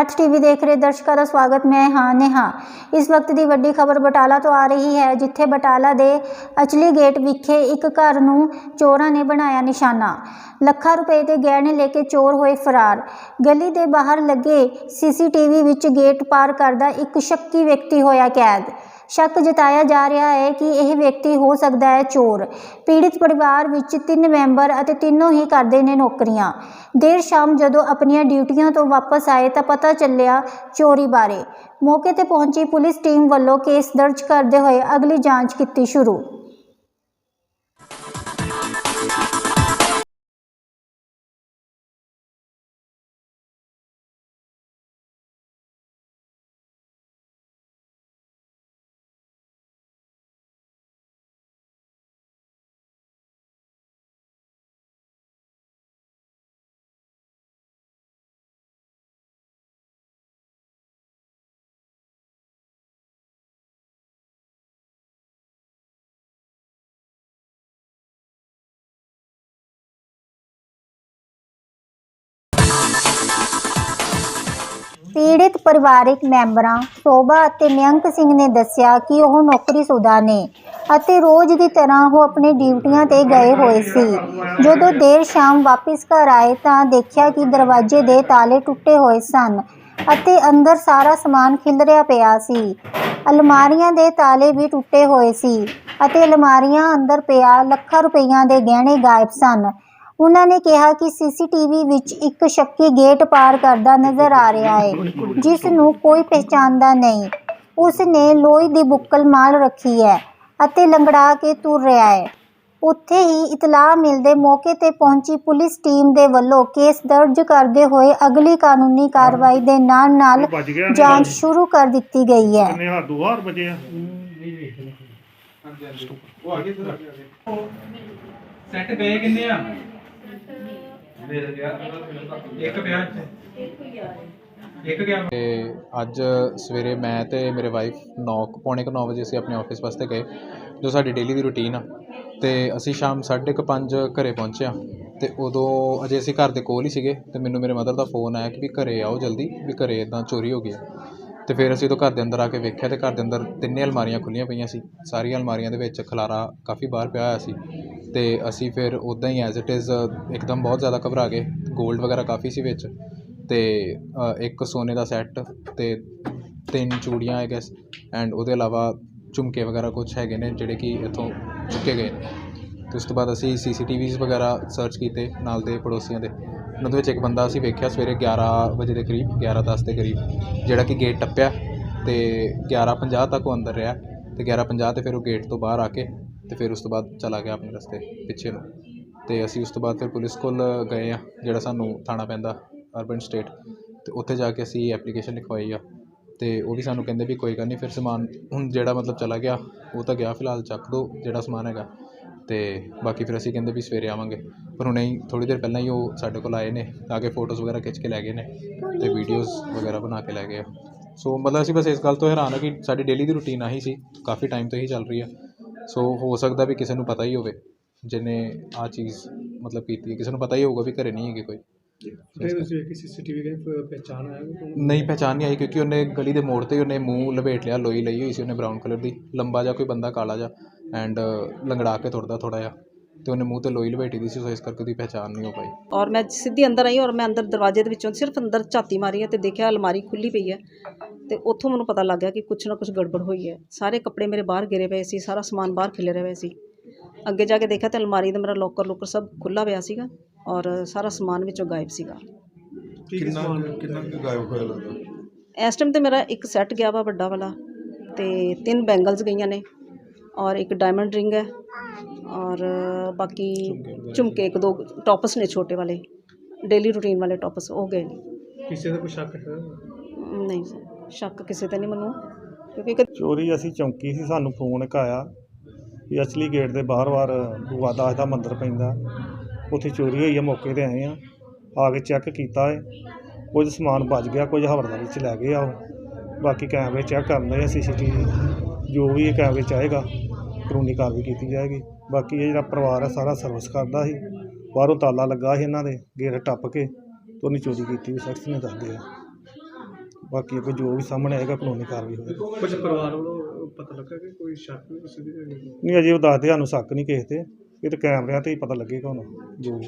ਅੱਠ ਟੀਵੀ ਦੇਖ ਰਹੇ ਦਰਸ਼ਕਾਂ ਦਾ ਸਵਾਗਤ, ਮੈਂ ਹਾਂ ਨੇਹਾ। ਇਸ ਵਕਤ ਦੀ ਵੱਡੀ ਖਬਰ ਬਟਾਲਾ ਤੋਂ ਆ ਰਹੀ ਹੈ, ਜਿੱਥੇ ਬਟਾਲਾ ਦੇ ਅਚਲੀ ਗੇਟ ਵਿਖੇ ਇੱਕ ਘਰ ਨੂੰ ਚੋਰਾਂ ਨੇ ਬਣਾਇਆ ਨਿਸ਼ਾਨਾ। ਲੱਖਾਂ ਰੁਪਏ ਦੇ ਗਹਿਣੇ ਲੈ ਕੇ ਚੋਰ ਹੋਏ ਫਰਾਰ। ਗਲੀ ਦੇ ਬਾਹਰ ਲੱਗੇ ਸੀਸੀਟੀਵੀ ਵਿੱਚ ਗੇਟ ਪਾਰ ਕਰਦਾ ਇੱਕ ਸ਼ੱਕੀ ਵਿਅਕਤੀ ਹੋਇਆ ਕੈਦ। ਸ਼ੱਕ ਜਤਾਇਆ ਜਾ ਰਿਹਾ ਹੈ ਕਿ ਇਹ ਵਿਅਕਤੀ ਹੋ ਸਕਦਾ ਹੈ ਚੋਰ। ਪੀੜਿਤ ਪਰਿਵਾਰ ਵਿੱਚ ਤਿੰਨ ਮੈਂਬਰ ਅਤੇ ਤਿੰਨੋਂ ਹੀ ਕਰਦੇ ਨੇ ਨੌਕਰੀਆਂ। ਦੇਰ ਸ਼ਾਮ ਜਦੋਂ ਆਪਣੀਆਂ ਡਿਊਟੀਆਂ ਤੋਂ ਵਾਪਸ ਆਏ ਤਾਂ ਪਤਾ ਚੱਲਿਆ ਚੋਰੀ ਬਾਰੇ। ਮੌਕੇ ਤੇ ਪਹੁੰਚੀ ਪੁਲਿਸ ਟੀਮ ਵੱਲੋਂ ਕੇਸ ਦਰਜ ਕਰਦੇ ਹੋਏ ਅਗਲੀ ਜਾਂਚ ਕੀਤੀ ਸ਼ੁਰੂ। ਪੀੜਿਤ ਪਰਿਵਾਰਕ ਮੈਂਬਰਾਂ ਸ਼ੋਭਾ ਅਤੇ ਨਿਯੰਕ ਸਿੰਘ ਨੇ ਦੱਸਿਆ ਕਿ ਉਹ ਨੌਕਰੀਸ਼ੁਦਾ ਨੇ ਅਤੇ ਰੋਜ਼ ਦੀ ਤਰ੍ਹਾਂ ਉਹ ਆਪਣੇ ਡਿਊਟੀਆਂ ਤੇ ਗਏ ਹੋਏ ਸੀ। ਜਦੋਂ ਦੇਰ ਸ਼ਾਮ ਵਾਪਸ ਘਰ ਆਏ ਤਾਂ ਦੇਖਿਆ ਕਿ ਦਰਵਾਜ਼ੇ ਦੇ ਤਾਲੇ ਟੁੱਟੇ ਹੋਏ ਸਨ ਅਤੇ ਅੰਦਰ ਸਾਰਾ ਸਮਾਨ ਖਿਲਰਿਆ ਪਿਆ ਸੀ। ਅਲਮਾਰੀਆਂ ਦੇ ਤਾਲੇ ਵੀ ਟੁੱਟੇ ਹੋਏ ਸੀ ਅਤੇ ਅਲਮਾਰੀਆਂ ਅੰਦਰ ਪਿਆ ਲੱਖਾਂ ਰੁਪਈਆਂ ਦੇ ਗਹਿਣੇ ਗਾਇਬ ਸਨ। ਉਹਨਾਂ ਨੇ ਕਿਹਾ ਕਿ ਸੀਸੀਟੀਵੀ ਵਿੱਚ ਇੱਕ ਸ਼ੱਕੀ ਗੇਟ ਪਾਰ ਕਰਦਾ ਨਜ਼ਰ ਆ ਰਿਹਾ ਹੈ ਜਿਸ ਨੂੰ ਕੋਈ ਪਹਿਚਾਨਦਾ ਨਹੀਂ। ਉਸ ਨੇ ਲੋਹੇ ਦੀ ਬੁੱਕਲ ਮਾਲ ਰੱਖੀ ਹੈ ਅਤੇ ਲੰਗੜਾ ਕੇ ਤੁਰ ਰਿਹਾ ਹੈ। ਉੱਥੇ ਹੀ ਇਤਲਾਹ ਮਿਲਦੇ ਮੌਕੇ ਤੇ ਪਹੁੰਚੀ ਪੁਲਿਸ ਟੀਮ ਦੇ ਵੱਲੋਂ ਕੇਸ ਦਰਜ ਕਰਦੇ ਹੋਏ ਅਗਲੀ ਕਾਨੂੰਨੀ ਕਾਰਵਾਈ ਦੇ ਨਾਲ ਨਾਲ ਜਾਂਚ ਸ਼ੁਰੂ ਕਰ ਦਿੱਤੀ ਗਈ ਹੈ। ਕਿੰਨੇ ਆ? ਸੈੱਟ ਗਏ ਕਿੰਨੇ ਆ? ਇੱਕ ਵਿਆਹ ਚ ਇੱਕ ਗਿਆ ਤੇ ਅੱਜ ਸਵੇਰੇ ਮੈਂ ਤੇ ਮੇਰੇ ਵਾਈਫ 9 ਪੌਣੇ ਕੁ 9 ਵਜੇ ਅਸੀਂ ਆਪਣੇ ਆਫਿਸ ਵਾਸਤੇ ਗਏ ਜੋ ਸਾਡੀ ਡੇਲੀ ਦੀ ਰੁਟੀਨ ਆ। ਤੇ ਅਸੀਂ ਸ਼ਾਮ 5:30 ਘਰੇ ਪਹੁੰਚੇ ਆ। ਤੇ ਉਦੋਂ ਅਜੇ ਅਸੀਂ ਘਰ ਦੇ ਕੋਲ ਹੀ ਸੀਗੇ ਤੇ ਮੈਨੂੰ ਮੇਰੇ ਮਦਰ ਦਾ ਫੋਨ ਆਇਆ ਕਿ ਵੀ ਘਰੇ ਆਓ ਜਲਦੀ ਵੀ ਘਰੇ ਇਦਾਂ ਚੋਰੀ ਹੋ ਗਈ ਆ। ਤੇ ਫਿਰ ਅਸੀਂ ਉਦੋਂ ਘਰ ਦੇ ਅੰਦਰ ਆ ਕੇ ਵੇਖਿਆ ਤੇ ਘਰ ਦੇ ਅੰਦਰ ਤਿੰਨੇ ਅਲਮਾਰੀਆਂ ਖੁੱਲੀਆਂ ਪਈਆਂ ਸੀ। ਸਾਰੀਆਂ ਅਲਮਾਰੀਆਂ ਦੇ ਵਿੱਚ ਖਲਾਰਾ ਕਾਫੀ ਬਾਹਰ ਪਿਆ ਹੋਇਆ ਸੀ। ਅਤੇ ਅਸੀਂ ਫਿਰ ਉੱਦਾਂ ਹੀ ਐਜ਼ ਇਟ ਇਜ਼ ਇੱਕਦਮ ਬਹੁਤ ਜ਼ਿਆਦਾ ਘਬਰਾ ਗਏ। ਗੋਲਡ ਵਗੈਰਾ ਕਾਫੀ ਸੀ ਵਿੱਚ। ਅਤੇ ਇੱਕ ਸੋਨੇ ਦਾ ਸੈੱਟ ਅਤੇ ਤਿੰਨ ਚੂੜੀਆਂ ਆਈ ਗੈਸ ਐਂਡ ਉਹਦੇ ਇਲਾਵਾ ਝੁਮਕੇ ਵਗੈਰਾ ਕੁਛ ਹੈਗੇ ਨੇ ਜਿਹੜੇ ਕਿ ਇੱਥੋਂ ਚੁੱਕੇ ਗਏ ਨੇ। ਅਤੇ ਉਸ ਤੋਂ ਬਾਅਦ ਅਸੀਂ ਸੀ ਸੀ ਟੀ ਵੀਜ਼ ਵਗੈਰਾ ਸਰਚ ਕੀਤੇ ਨਾਲ ਦੇ ਪੜੋਸੀਆਂ ਦੇ। ਉਹਨਾਂ ਦੇ ਵਿੱਚ ਇੱਕ ਬੰਦਾ ਅਸੀਂ ਵੇਖਿਆ ਸਵੇਰੇ 11 ਵਜੇ ਦੇ ਕਰੀਬ 11:10 ਦੇ ਕਰੀਬ, ਜਿਹੜਾ ਕਿ ਗੇਟ ਟੱਪਿਆ ਅਤੇ ਗਿਆਰਾਂ ਪੰਜਾਹ ਤੱਕ ਉਹ ਅੰਦਰ ਰਿਹਾ। ਅਤੇ ਗਿਆਰਾਂ ਪੰਜਾਹ ਤੇ ਫਿਰ ਉਹ ਗੇਟ ਤੋਂ ਬਾਹਰ ਆ ਕੇ ਅਤੇ ਫਿਰ ਉਸ ਤੋਂ ਬਾਅਦ ਚਲਾ ਗਿਆ ਆਪਣੇ ਰਸਤੇ ਪਿੱਛੇ ਨੂੰ। ਅਤੇ ਅਸੀਂ ਉਸ ਤੋਂ ਬਾਅਦ ਫਿਰ ਪੁਲਿਸ ਕੋਲ ਗਏ ਹਾਂ ਜਿਹੜਾ ਸਾਨੂੰ ਥਾਣਾ ਪੈਂਦਾ ਅਰਬਨ ਸਟੇਟ। ਅਤੇ ਉੱਥੇ ਜਾ ਕੇ ਅਸੀਂ ਐਪਲੀਕੇਸ਼ਨ ਲਿਖਵਾਈ ਆ। ਅਤੇ ਉਹ ਵੀ ਸਾਨੂੰ ਕਹਿੰਦੇ ਵੀ ਕੋਈ ਗੱਲ ਨਹੀਂ, ਫਿਰ ਸਮਾਨ ਹੁਣ ਜਿਹੜਾ ਮਤਲਬ ਚਲਾ ਗਿਆ, ਉਹ ਤਾਂ ਗਿਆ ਫਿਲਹਾਲ, ਚੱਕ ਦੋ ਜਿਹੜਾ ਸਮਾਨ ਹੈਗਾ। ਅਤੇ ਬਾਕੀ ਫਿਰ ਅਸੀਂ ਕਹਿੰਦੇ ਵੀ ਸਵੇਰੇ ਆਵਾਂਗੇ। ਪਰ ਹੁਣੇ ਹੀ ਥੋੜੀ ਦੇਰ ਪਹਿਲਾਂ ਹੀ ਉਹ ਸਾਡੇ ਕੋਲ ਆਏ ਨੇ, ਆ ਕੇ ਫੋਟੋਜ਼ ਵਗੈਰਾ ਖਿੱਚ ਕੇ ਲੈ ਗਏ ਨੇ ਅਤੇ ਵੀਡੀਓਜ਼ ਵਗੈਰਾ ਬਣਾ ਕੇ ਲੈ ਗਏ ਆ। ਸੋ ਮਤਲਬ ਅਸੀਂ ਬਸ ਇਸ ਗੱਲ ਤੋਂ ਹੈਰਾਨ ਆ ਕਿ ਸਾਡੀ ਡੇਲੀ ਦੀ ਰੁਟੀਨ ਆਹੀ ਸੀ, ਕਾਫੀ ਟਾਈਮ ਤੋਂ ਹੀ ਚੱਲ ਰਹੀ ਆ। ਸੋ ਹੋ ਸਕਦਾ ਵੀ ਕਿਸੇ ਨੂੰ ਪਤਾ ਹੀ ਹੋਵੇ ਜਿਹਨੇ ਆ ਚੀਜ਼ ਮਤਲਬ ਕੀਤੀ ਹੈ। ਕਿਸੇ ਨੂੰ ਪਤਾ ਹੀ ਹੋਊਗਾ ਵੀ ਘਰੇ ਨਹੀਂ ਹੈਗੇ ਕੋਈ? ਨਹੀਂ ਪਹਿਚਾਨ ਨਹੀਂ ਆਈ ਕਿਉਂਕਿ ਉਹਨੇ ਗਲੀ ਦੇ ਮੋੜ ਤੇ ਹੀ ਉਹਨੇ ਮੂੰਹ ਲਪੇਟ ਲਿਆ ਲੋਈ ਲਈ ਹੋਈ ਸੀ ਉਹਨੇ ਬਰਾਊਨ ਕਲਰ ਦੀ। ਲੰਬਾ ਜਿਹਾ ਕੋਈ ਬੰਦਾ ਕਾਲਾ ਜਿਹਾ ਐਂਡ ਲੰਗੜਾ ਕੇ ਤੁਰਦਾ ਥੋੜਾ ਜਿਹਾ। ਤੇ ਉਹਨੇ ਮੂੰਹ ਤੇ ਲੋਈ ਲਪੇਟੀ ਦੀ ਸੀ ਸੋ ਇਸ ਕਰਕੇ ਉਹਦੀ ਪਹਿਚਾਨ ਨਹੀਂ ਹੋ ਪਾਈ। ਔਰ ਮੈਂ ਸਿੱਧੀ ਅੰਦਰ ਆਈ ਔਰ ਮੈਂ ਅੰਦਰ ਦਰਵਾਜ਼ੇ ਦੇ ਵਿੱਚੋਂ ਸਿਰਫ ਅੰਦਰ ਝਾਤੀ ਮਾਰੀ ਹੈ ਤੇ ਦੇਖਿਆ ਅਲਮਾਰੀ ਖੁੱਲੀ ਪਈ ਹੈ। ਤੇ ਉੱਥੋਂ ਮੈਨੂੰ ਪਤਾ ਲੱਗ ਗਿਆ ਕਿ ਕੁਛ ਨਾ ਕੁਛ ਗੜਬੜ ਹੋਈ ਹੈ। ਸਾਰੇ ਕੱਪੜੇ ਮੇਰੇ ਬਾਹਰ ਗਿਰੇ ਪਏ ਸੀ ਸਾਰਾ ਸਮਾਨ ਬਾਹਰ ਖਿਲਰਿਆ ਹੋਇਆ ਸੀ। ਅੱਗੇ ਜਾ ਕੇ ਦੇਖਿਆ ਤੇ ਅਲਮਾਰੀ ਦਾ ਮੇਰਾ ਲੋਕਰ ਲੋਕਰ ਸਭ ਖੁੱਲਾ ਪਿਆ ਸੀਗਾ ਔਰ ਸਾਰਾ ਸਮਾਨ ਵਿੱਚੋਂ ਗਾਇਬ ਸੀਗਾ। ਕੀ ਕੀ ਸਮਾਨ ਕਿੰਨਾ ਕੁ ਗਾਇਬ ਹੋਇਆ ਲੱਗਦਾ? ਇਸ ਟਾਈਮ ਤੇ ਮੇਰਾ ਇੱਕ ਸੈੱਟ ਗਿਆ ਵਾ ਵੱਡਾ ਵਾਲਾ ਤੇ ਤਿੰਨ ਬੈਂਗਲਸ ਗਈਆਂ ਨੇ। ਔਰ ਇੱਕ ਡਾਇਮੰਡ ਰਿੰਗ ਹੈ ਔਰ ਬਾਕੀ ਝੁਮਕੇ ਇੱਕ ਦੋ ਟੌਪਸ ਨੇ ਛੋਟੇ ਵਾਲੇ ਡੇਲੀ ਰੂਟੀਨ ਵਾਲੇ ਟੌਪਸ ਉਹ ਗਏ ਨੇ। ਕਿਸੇ ਦਾ ਕੋਈ ਸ਼ੱਕ ਹੈ? ਨਹੀਂ ਸਰ ਸ਼ੱਕ ਕਿਸੇ ਤੇ ਨਹੀਂ ਮੈਨੂੰ ਕਿਉਂਕਿ ਇੱਕ ਚੋਰੀ ਅਸੀਂ ਚੌਂਕੀ ਸੀ ਸਾਨੂੰ ਫੋਨ ਇੱਕ ਆਇਆ ਵੀ ਅਸਲੀ ਗੇਟ ਦੇ ਬਾਹਰ-ਬਾਹਰ ਬੂਆ ਦਾਸ ਦਾ ਮੰਦਿਰ ਪੈਂਦਾ ਉੱਥੇ ਚੋਰੀ ਹੋਈ ਹੈ ਮੌਕੇ ਤੇ ਆਏ ਆ ਆ ਕੇ ਚੈੱਕ ਕੀਤਾ ਹੈ ਕੁਝ ਸਮਾਨ ਬਚ ਗਿਆ ਕੁਝ ਹਵਲਦਾਰੀ ਚ ਲੈ ਗਏ ਆ ਉਹ ਬਾਕੀ ਕੈਮਰੇ ਚੈੱਕ ਕਰਦੇ ਆ ਸੀਸੀਟੀਵੀ ਜੋ ਵੀ ਇਹ ਕੈਮਰੇ ਚ ਆਏਗਾ ਕਾਨੂੰਨੀ ਕਾਰਵਾਈ ਕੀਤੀ ਜਾਏਗੀ। ਬਾਕੀ ਇਹ ਜਿਹੜਾ ਪਰਿਵਾਰ ਹੈ ਸਾਰਾ ਸਰਵਿਸ ਕਰਦਾ ਸੀ। ਬਾਹਰੋਂ ਤਾਲਾ ਲੱਗਾ ਸੀ ਇਹਨਾਂ ਦੇ ਗੇਟ ਟੱਪ ਕੇ ਤੇ ਚੋਰੀ ਕੀਤੀ ਵੀ ਸਖਤ ਨੇ ਦੱਸਦੇ ਆ। ਬਾਕੀ ਅੱਗੇ ਜੋ ਵੀ ਸਾਹਮਣੇ ਆਏਗਾ ਕਾਨੂੰਨੀ ਕਾਰਵਾਈ ਹੋਵੇਗੀ ਕੁਝ ਪਰਿਵਾਰ ਵੱਲੋਂ ਪਤਾ ਲੱਗਾ ਕਿ ਕੋਈ ਸ਼ੱਕ ਵੀ ਕਿਸੇ ਦੀ? ਨਹੀਂ ਅਜੇ ਉਹ ਦੱਸਦੇ ਸਾਨੂੰ ਸ਼ੱਕ ਨਹੀਂ ਕਿਸੇ ਤੇ। ਇਹ ਤਾਂ ਕੈਮਰਿਆਂ ਤੇ ਹੀ ਪਤਾ ਲੱਗੇਗਾ ਹੁਣ ਜੋ ਵੀ